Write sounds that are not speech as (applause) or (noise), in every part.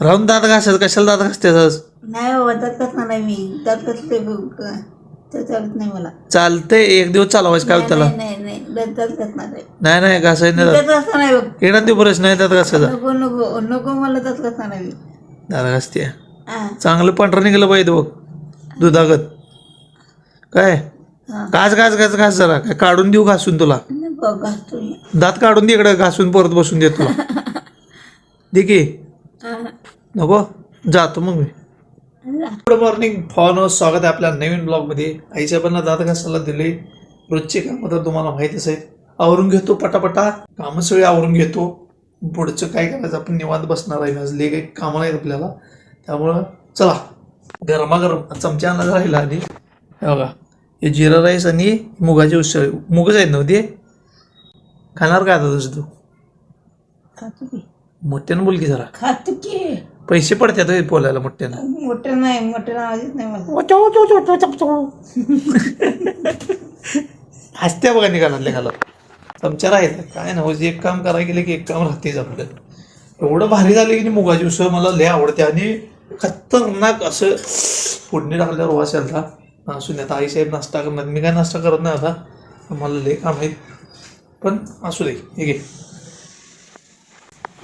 राहून दात घासायचं कशाला दात घासतेस नाही बाबा दात नाही मी. दात कसले ते चालत नाही मला. चालतंय एक दिवस चालवायचं काय त्याला. नाही नाही नाही दात दात कसणार आहे नाही नाही घासायचं नाही दात. नाही बघ. येणार ते बरंच नाही दात घासायचा. नको नको नको मला दात कसणार नाही दात घासते. चांगलं पांढरं निघलं पाहिजे बघ दुधागत. काय? घास घास घास घास जरा. काय काढून देऊ घासून तुला. घासतो दात काढून दे इकडे घासून परत बसून दे तुला. (laughs) दे की. नको जातो मग मी. गुड मॉर्निंग फॉन स्वागत आहे आपल्या नवीन ब्लॉगमध्ये आईसाहेबांना दात घासायला दिले. रोजचे कामं तर तुम्हाला माहितीच आहेत. आवरून घेतो पटापटा. कामं सगळी आवरून घेतो. पुढचं काय करायचं आपण निवांत बसणार आहे. आज लई काही कामं नाहीत आपल्याला. त्यामुळं चला. गरमागरम चमचा आणला राहिला आधी हे बघा हे जिरा राईस आणि मुगाची उसळ. मुगच आहेत नव्हते खाणार काय आता तुझं तू? की. मोठ्यानं बोल की जरा. खातो की. पैसे पडतात होय बोलायला मोठ्यानं. मोठं नाही मोठं आवाज येत नाही मला. (laughs) हसत्या बघा निघाला घालत चमचा राहायचा काय ना एक काम करायला गेलं की एक काम राहतेच आपलं. एवढं भारी झालं की नाही मुगाची उसळ मला लय आवडते आणि खतरनाक असं फोडणी टाकल्यावर वास यायला असून आता आईसाहेब नाश्ता करणार. मी काय नाश्ता करत नाही आता. मला लय काम आहेत. पण असू दे हे घे. हा,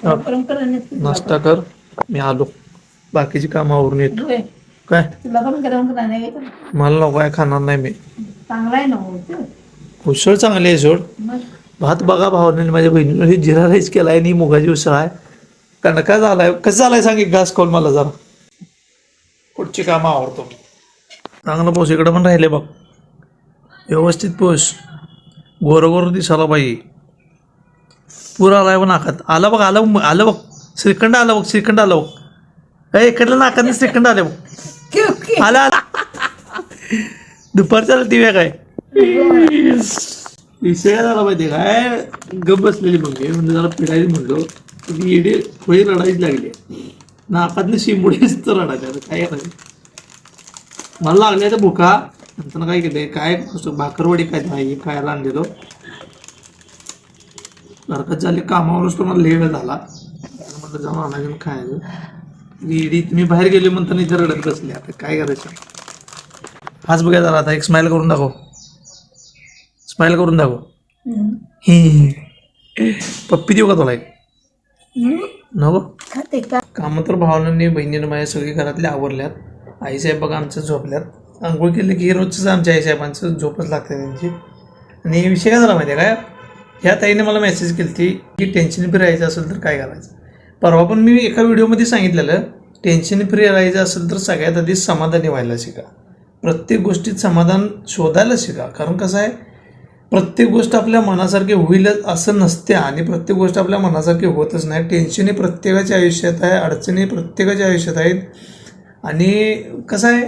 नाश्ता कर मी आलो. बाकीची कामं आवरून येतो. काय? मला नको काय खाणार नाही मी. उसळ चांगली आहे सोड. भात बघा भावाने माझ्या बहिणीने हे जिरा राईस केलाय आणि मुगाची उसळ आहे. कारण काय झालाय. कसं झालाय सांग घास खाऊन मला जरा. पुढची कामं आवडतो चांगलं पोस इकडं पण राहिले बघ. व्यवस्थित पोस गोर गोर दिसायला पाहिजे पुरा आलाय बघ नाकात. आला बघ आलं बघ आलं बघ. श्रीखंड आलं बघ श्रीखंड आलं बघ. इकडलं नाकात श्रीखंड आले बघ. आला आला. दुपारच्या टी व्ही काय विषय काय झाला माहितीये काय? गप बसलेली मग म्हणजे जरा पिढायला म्हणलो. येडे थोडी रडायची लागली. नाकातली शिंबुडीच तर रडायच्या आता काय करायचं? मला लागल्या त्या भुका. नंतर काय केलंय? काय? भाकरवडी काय नाही खायला आणलेलो? हरकत झाली कामावरच तो मला लेट झाला. म्हटलं जाऊन आणायचं खायचं. इडी मी बाहेर गेले म्हणताना इथे रडत बसले. आता काय करायचं? हाच बघा जरा आता एक स्माइल करून दाखव. स्माइल करून दाखव. ही पप्पी देऊ का तुला एक. नको? कामं तर भावनांनी बहिणीनं माझ्या सगळी घरातले आवरल्यात. आईसाहेब बघा आमच्या झोपल्यात. आंघोळ केली की रोजच आमच्या आईसाहेबांचं झोपच लागते त्यांची. आणि विषय काय झाला माहिती आहे काय ह्या ताईने मला मेसेज केली होती की टेन्शन फ्री राहायचं असेल तर काय करायचं परवा पण मी एका व्हिडिओमध्ये सांगितलेलं टेन्शन फ्री राहायचं असेल तर सगळ्यात आधी समाधानी व्हायला शिका प्रत्येक गोष्टीत समाधान शोधायला शिका कारण कसं आहे प्रत्येक गोष्ट आपल्या मनासारखी होईलच असं नसते आणि प्रत्येक गोष्ट आपल्या मनासारखी होतच नाही टेन्शन हे प्रत्येकाच्या आयुष्यात आहे अडचणी प्रत्येकाच्या आयुष्यात आहेत आणि कसं आहे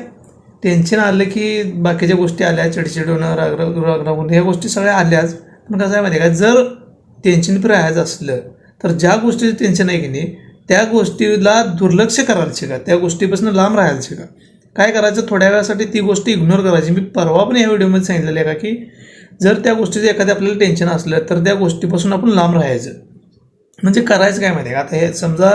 टेन्शन आलं की बाकीच्या गोष्टी आल्या चिडचिड होणं राग राग राग राग होणं ह्या गोष्टी सगळ्या आल्याच पण कसं आहे माहिती आहे का? जर टेन्शन फ्री राहायचं असलं तर ज्या गोष्टीचं टेन्शन आहे की नाही त्या गोष्टीला दुर्लक्ष करायला शिका त्या गोष्टीपासून लांब राहायला शिका काय करायचं? थोड्या वेळासाठी ती गोष्ट इग्नोर करायची. मी परवा पण या व्हिडिओमध्ये सांगितलेलं आहे का की जर त्या गोष्टीचं एखाद्या आपल्याला टेन्शन असलं तर त्या गोष्टीपासून आपण लांब राहायचं. म्हणजे करायचं काय माहिती आहे का? आता हे समजा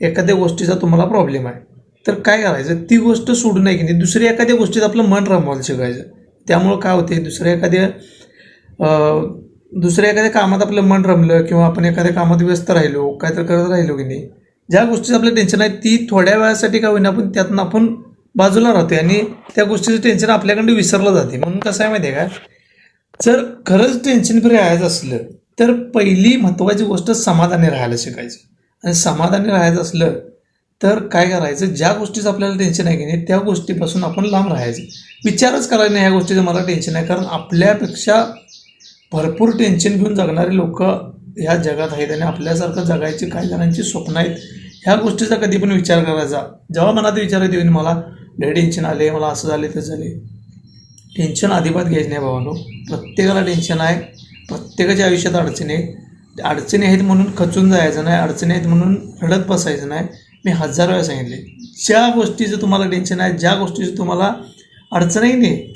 एखाद्या गोष्टीचा तुम्हाला प्रॉब्लेम आहे तर काय करायचं? ती गोष्ट सोडून नाही की नाही दुसऱ्या एखाद्या गोष्टीत आपलं मन रमवायला शिकायचं. त्यामुळं काय होते दुसऱ्या एखाद्या दुसऱ्या एखाद्या कामात आपलं मन रमलं किंवा आपण एखाद्या कामात व्यस्त राहिलो काय तर करत राहिलो की नाही ज्या गोष्टीचं आपलं टेन्शन आहे ती थोड्या वेळासाठी का होईना आपण त्यातनं आपण बाजूला राहतोय आणि त्या गोष्टीचं टेन्शन आपल्याकडे विसरलं जाते. म्हणून कसं आहे माहिती आहे का? जर खरंच टेन्शन फ्री राहायचं असलं तर पहिली महत्त्वाची गोष्ट समाधानी राहायला शिकायची. आणि समाधानी राहायचं असलं तर काय करायचं? ज्या गोष्टीचं आपल्याला टेन्शन आहे की नाही त्या गोष्टीपासून आपण लांब राहायचं. विचारच करायला नाही ह्या गोष्टीचं मला टेन्शन आहे कारण आपल्यापेक्षा भरपूर टेन्शन घेऊन जगणारे लोक ह्या जगात आहेत आणि आपल्यासारखं जगायची काही जणांची स्वप्न आहेत. ह्या गोष्टीचा कधी पण विचार करायचा. जेव्हा मनात विचार येते मला लय टेन्शन आले मला असं झाले तर झाले टेन्शन अजिबात घ्यायचं नाही भावानो. प्रत्येकाला टेन्शन आहे. प्रत्येकाच्या आयुष्यात अडचणी आहेत. अडचणी आहेत म्हणून खचून जायचं नाही. अडचणी आहेत म्हणून रडत बसायचं नाही. मी हजार वेळा सांगितले ज्या गोष्टीचं तुम्हाला टेन्शन आहे ज्या गोष्टीचं तुम्हाला अडचणही नाही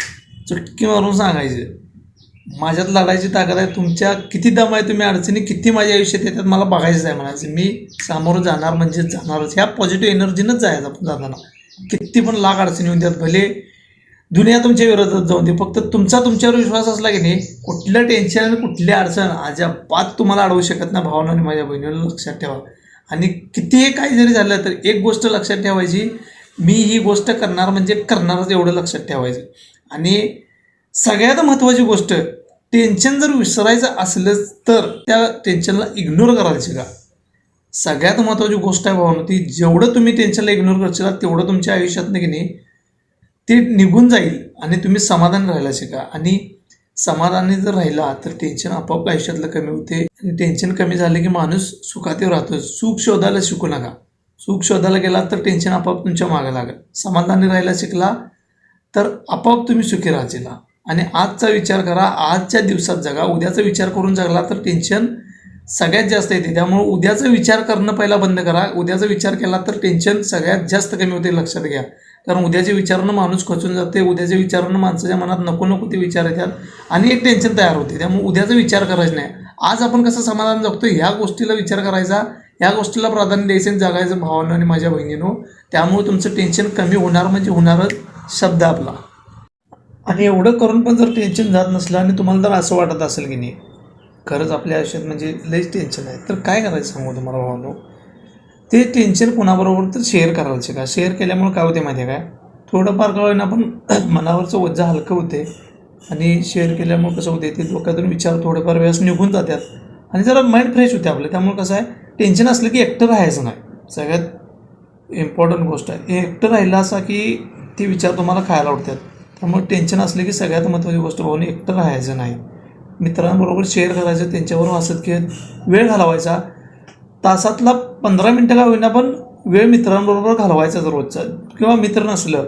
चुटकी मारून सांगायचं. माझ्यात लढायची ताकद आहे. तुमच्या किती दम आहे तुम्ही अडचणी किती माझ्या आयुष्यात येतात मला बघायचं आहे म्हणायचं. मी सामोरं जाणार म्हणजे जाणारच. ह्या पॉझिटिव्ह एनर्जीनंच जायचं आपण जाताना. किती पण लाख अडचणी येऊन द्यात भले दुनिया तुमच्या विरोधात जाऊन दे फक्त तुमचा तुमच्यावर विश्वास असला की नाही कुठलं टेन्शन आणि कुठली अडचण अजाबात तुम्हाला अडवू शकत नाही भावना आणि माझ्या बहिणीला लक्षात ठेवा. आणि कितीही काही जरी झालं तर एक गोष्ट लक्षात ठेवायची मी ही गोष्ट करणार म्हणजे करणारच एवढं लक्षात ठेवायचं. आणि सगळ्यात महत्त्वाची गोष्ट टेन्शन जर विसरायचं असलंच तर त्या टेन्शनला इग्नोर करायला का? सगळ्यात महत्त्वाची गोष्ट आहे भावना ती जेवढं तुम्ही टेन्शनला इग्नोर करशील तेवढं तुमच्या आयुष्यात की नाही ते निघून जाईल आणि तुम्ही समाधान राहायला शिका आणि समाधानी जर राहिला तर टेन्शन आपोआप आयुष्यातलं कमी होते आणि टेन्शन कमी झालं की माणूस सुखातीव राहतो सुख शोधायला शिकू नका. सुख शोधायला गेला तर टेन्शन आपोआप तुमच्या मागे लागेल. समाधानी राहायला शिकला तर आपोआप तुम्ही सुखी राहशीला आणि आजचा विचार करा आजच्या दिवसात जगा उद्याचा विचार करून जगला तर टेन्शन सगळ्यात जास्त येते. त्यामुळे उद्याचा विचार करणं पहिला बंद करा उद्याचा विचार केला तर टेन्शन सगळ्यात जास्त कमी होते लक्षात घ्या. कारण उद्याच्या विचारानं माणूस खचून जाते उद्याच्या विचारानं माणसाच्या मनात नको नको ते विचार येतात आणि एक टेन्शन तयार होते. त्यामुळे उद्याचा विचार करायचा नाही. आज आपण कसं समाधान जगतो ह्या गोष्टीला विचार करायचा ह्या गोष्टीला प्राधान्य द्यायचं आणि जगायचं भावानं आणि माझ्या बहिणीनं. त्यामुळे तुमचं टेन्शन कमी होणार म्हणजे होणारच शब्द आपला. आणि एवढं करून पण जर टेन्शन जात नसलं आणि तुम्हाला जर असं वाटत असेल की नाही खरंच आपल्या आयुष्यात म्हणजे लईच टेन्शन आहे. तर काय करायचं सांगू तुम्हाला भावानो? ते टेन्शन कोणाबरोबर तर शेअर करायला शिका शेअर केल्यामुळे काय होते माहिती आहे काय थोडंफार कळून आपण पण (clears throat) मनावरचं वज्जा हलकं होते आणि शेअर केल्यामुळे कसं होते ते डोक्यातून विचार थोडेफार वेळेस निघून जातात. आणि जरा माइंड फ्रेश होते आपलं. त्यामुळे कसं आहे टेन्शन असलं की एकटं राहायचं नाही. सगळ्यात इम्पॉर्टंट गोष्ट आहे. हे एकटं राहिलं असा की ते विचार तुम्हाला खायला उठतात त्यामुळे टेन्शन असले की सगळ्यात महत्त्वाची गोष्ट भाऊन एकटं राहायचं नाही. मित्रांबरोबर शेअर करायचं त्यांच्याबरोबर हसत खेळत वेळ घालवायचा. तासातला पंधरा मिनटं का होईना पण वेळ मित्रांबरोबर घालवायचा रोजचा. किंवा मित्र नसलं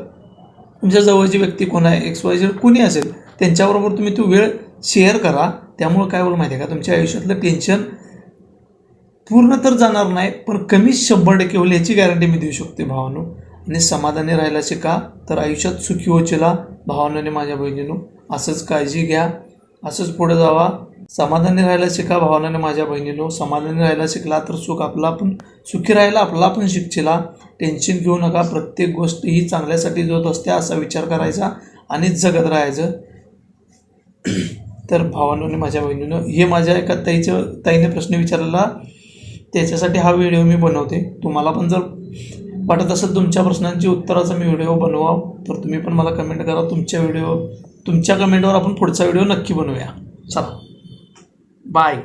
तुमच्या जवळची व्यक्ती कोण आहे एक्स वाय झेड कुणी असेल त्यांच्याबरोबर तुम्ही तो वेळ शेअर करा. त्यामुळं काय होईल माहिती आहे का? तुमच्या आयुष्यातलं टेन्शन पूर्ण तर जाणार नाही पण कमी शंभर टक्के होईल याची गॅरंटी मी देऊ शकते भावानो. आणि समाधानी राहिला शिका तर आयुष्यात सुखी होचेला भावानं माझ्या बहिणीनो असंच काळजी घ्या. असंच पुढे जावा. समाधानी राहायला शिका भावनाने माझ्या बहिणीनो? समाधानी राहायला शिकला तर सुख आपला पण सुखी राहायला आपला पण शिकचिला. टेन्शन घेऊ नका. प्रत्येक गोष्ट ही चांगल्यासाठी जोत असते असा विचार करायचा आणि जगत राहायचं. तर भावनाने माझ्या बहिणीनं हे माझ्या एका ताईचं ताईने प्रश्न विचारलेला त्याच्यासाठी हा व्हिडिओ मी बनवते. तुम्हाला पण जर वाटत असेल तुमच्या प्रश्नांची उत्तराचा मी व्हिडिओ बनवा तर तुम्ही पण मला कमेंट करा तुमच्या व्हिडिओ तुमच्या कमेंटवर आपण पुढचा व्हिडिओ नक्की बनवूया. चला. बाय